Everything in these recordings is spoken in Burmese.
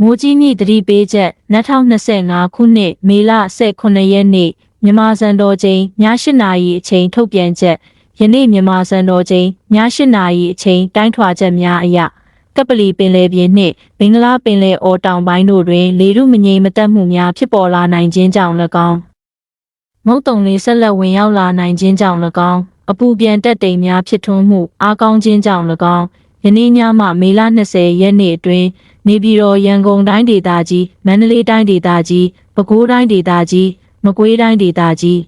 မိုးကြီးမြင့်တတိပေးချက်2025ခုနှစ်မေလ18ရက်နေ့မြန်မာစံတော်ချိန်ည8နာရီအချိန်ထုတ်ပြန်ချက်ယနေ့မြန်မာစံတော်ချိန်ည8နာရီအချိန်တိုင်းထွာချက်များအရကပလီပင်လယ်ပြင်နှင့်ဘင်္ဂလားပင်လယ်အော်တောင်ပိုင်းတို့တွင် လေထုမငြိမ်မသက်မှုများဖြစ်ပေါ်လာနိုင်ခြင်းကြောင့်၎င်းမုတ်တုံလေးဆက်လက်ဝင်ရောက်လာနိုင်ခြင်းကြောင့်၎င်းအပူပြန်တက်တိမ်များဖြစ်ထွန်းမှုအားကောင်းခြင်းကြောင့်၎င်းယနေ့ညမှမေလ20ရက်နေ့အတွင်း နေပြည်တော်ရန်ကုန်တိုင်းဒေသကြီးမန္တလေးတိုင်းဒေသကြီးပဲခူးတိုင်းဒေသကြီးမကွေးတိုင်းဒေသကြီး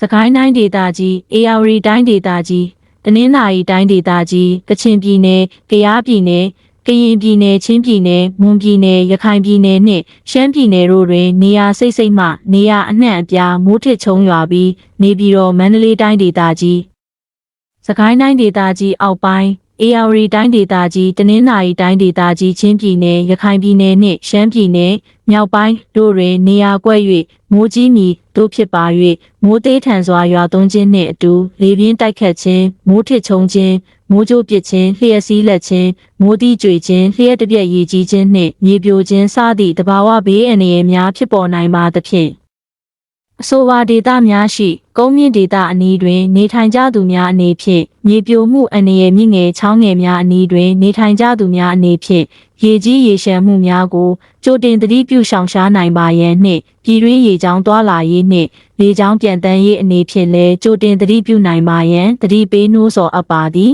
စကိုင်းတိုင်းဒေသကြီးအေရဝတီတိုင်းဒေသကြီးတနင်္သာရီတိုင်းဒေသကြီးကချင်ပြည်နယ်ကယားပြည်နယ်ကရင်ပြည်နယ်ချင်းပြည်နယ်မွန်ပြည်နယ်ရခိုင်ပြည်နယ်နှင့်ရှမ်းပြည်နယ်တို့တွင်နေရာစိတ်စိတ်မှနေရာအနှံ့အပြားမိုးထစ်ချုံရွာပြီးနေပြည်တော်မန္တလေးတိုင်းဒေသကြီးစကိုင်းတိုင်းဒေသကြီးအောက်ပိုင်း အေရဝတီတိုင်းဒေသကြီးတနင်္သာရီတိုင်းဒေသကြီးချင်းပြည်နယ်ရခိုင်ပြည်နယ်နှင့်ရှမ်းပြည်နယ်မြောက်ပိုင်းတို့တွင်နေရာကွက်၍မိုးကြီးမီတို့ဖြစ်ပါ၍မိုးသေးထန်စွာရွာသွန်းခြင်းနှင့်အတူလေပြင်းတိုက်ခတ်ခြင်းမိုးထစ်ချုံခြင်းမိုးကြိုးပစ်ခြင်းလျှက်စီးလက်ခြင်းမိုးတိကျွေခြင်းလျှက်တစ်ပြက်ရည်ကြီးခြင်းနှင့်မြေပြိုခြင်းစသည့်တဘာဝဘေးအန္တရာယ်များဖြစ်ပေါ်နိုင်ပါသဖြင့် အဆိုပါဒေသများရှိ ကုန်းမြင့်ဒေသအနီးတွင် နေထိုင်ကြသူများအနေဖြင့်မြေပြိုမှုအန္တရာယ်မြင့်ငယ်ချောင်းငယ်များအနီးတွင် နေထိုင်ကြသူများအနေဖြင့်ရေကြီးရေရှမ်းမှုများကိုကြိုတင်သတိပြုရှောင်ရှားနိုင်ပါရန်နှင့်ပြည်တွင်းရေကြောင်းတွာလာရေးနှင့်လေကြောင်းပြန်တန်းရေးအနေဖြင့်လည်းကြိုတင်သတိပြုနိုင်ပါရန်သတိပေးနှိုးဆော်အပ်ပါသည်